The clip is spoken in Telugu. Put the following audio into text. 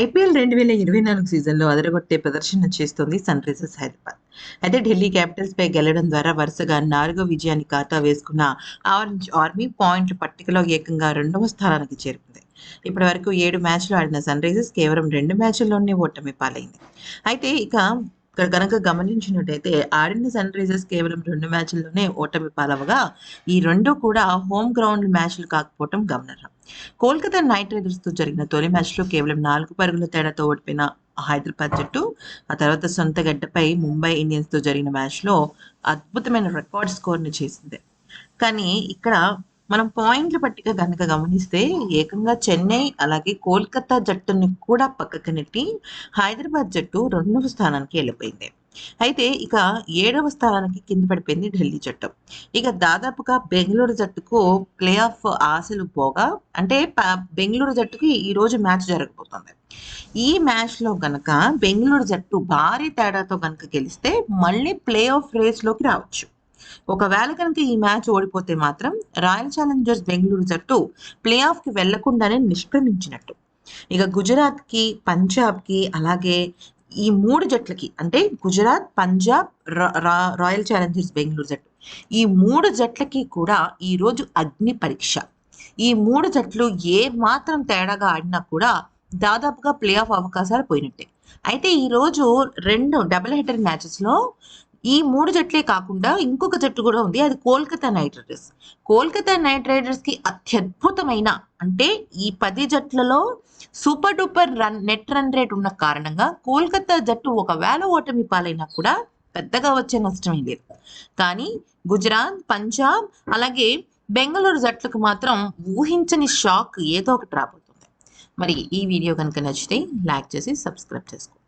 ఐపీఎల్ రెండు వేల ఇరవై నాలుగు సీజన్లో అదరగొట్టే ప్రదర్శన చేస్తోంది సన్ రైజర్స్ హైదరాబాద్. అయితే ఢిల్లీ క్యాపిటల్స్ పై గెలవడం ద్వారా వరుసగా నాలుగో విజయాన్ని ఖాతా వేసుకున్న ఆరెంజ్ ఆర్మీ పాయింట్ల పట్టికలో ఏకంగా రెండవ స్థానానికి చేరుకుంది. ఇప్పటి వరకు ఏడు మ్యాచ్లు ఆడిన సన్ రైజర్స్ కేవలం రెండు మ్యాచ్ల్లోనే ఓటమి పాలైంది. అయితే ఇక ఇక్కడ కనుక గమనించినట్టయితే ఆడిన సన్ రైజర్స్ కేవలం రెండు మ్యాచ్ల్లోనే ఓటమి పాలవగా ఈ రెండు కూడా హోమ్ గ్రౌండ్ మ్యాచ్లు కాకపోవటం గమనార్హం. కోల్కతా నైట్ రైడర్స్తో జరిగిన తొలి మ్యాచ్లో కేవలం నాలుగు పరుగుల తేడాతో ఓడిపోయిన హైదరాబాద్ జట్టు ఆ తర్వాత సొంత గడ్డపై ముంబై ఇండియన్స్తో జరిగిన మ్యాచ్లో అద్భుతమైన రికార్డ్ స్కోర్ని చేసింది. కానీ ఇక్కడ మనం పాయింట్ల పట్టిక కనుక గమనిస్తే ఏకంగా చెన్నై అలాగే కోల్కతా జట్టుని కూడా పక్కకు నెట్టి హైదరాబాద్ జట్టు రెండవ స్థానానికి వెళ్ళిపోయింది. అయితే ఇక ఏడవ స్థానానికి కింద పడిపోయింది ఢిల్లీ జట్టు. ఇక దాదాపుగా బెంగళూరు జట్టుకు ప్లే ఆఫ్ ఆశలు పోగా అంటే బెంగళూరు జట్టుకి ఈ రోజు మ్యాచ్ జరగబోతుంది. ఈ మ్యాచ్లో గనక బెంగళూరు జట్టు భారీ తేడాతో గనక గెలిస్తే మళ్ళీ ప్లే ఆఫ్ రేస్లోకి రావచ్చు. ఒకవేళ కనుక ఈ మ్యాచ్ ఓడిపోతే మాత్రం రాయల్ ఛాలెంజర్స్ బెంగళూరు జట్టు ప్లే ఆఫ్కి వెళ్ళకుండానే నిష్క్రమించినట్టు. ఇక గుజరాత్కి పంజాబ్కి అలాగే ఈ మూడు జట్లకి అంటే గుజరాత్ పంజాబ్ రాయల్ ఛాలెంజర్స్ బెంగళూరు జట్టు. ఈ మూడు జట్లకి కూడా ఈరోజు అగ్ని పరీక్ష. ఈ మూడు జట్లు ఏ మాత్రం తేడాగా ఆడినా కూడా దాదాపుగా ప్లే ఆఫ్ అవకాశాలు పోయినట్టే. అయితే ఈరోజు రెండు డబుల్ హెడర్ మ్యాచెస్లో ఈ మూడు జట్లే కాకుండా ఇంకొక జట్టు కూడా ఉంది. అది Kolkata Knight Riders. Kolkata Knight రైడర్స్కి అత్యద్భుతమైన అంటే ఈ పది జట్లలో super duper run net run rate ఉన్న కారణంగా కోల్కతా జట్టు ఒకవేళ ఓటమి పాలైనా కూడా పెద్దగా వచ్చే నష్టం లేదు. కానీ గుజరాత్ పంజాబ్ అలాగే బెంగళూరు జట్లకు మాత్రం ఊహించని షాక్ ఏదో ఒకటి రాబోతుంది. మరి ఈ వీడియో కనుక నచ్చితే లైక్ చేసి సబ్స్క్రైబ్ చేసుకోండి.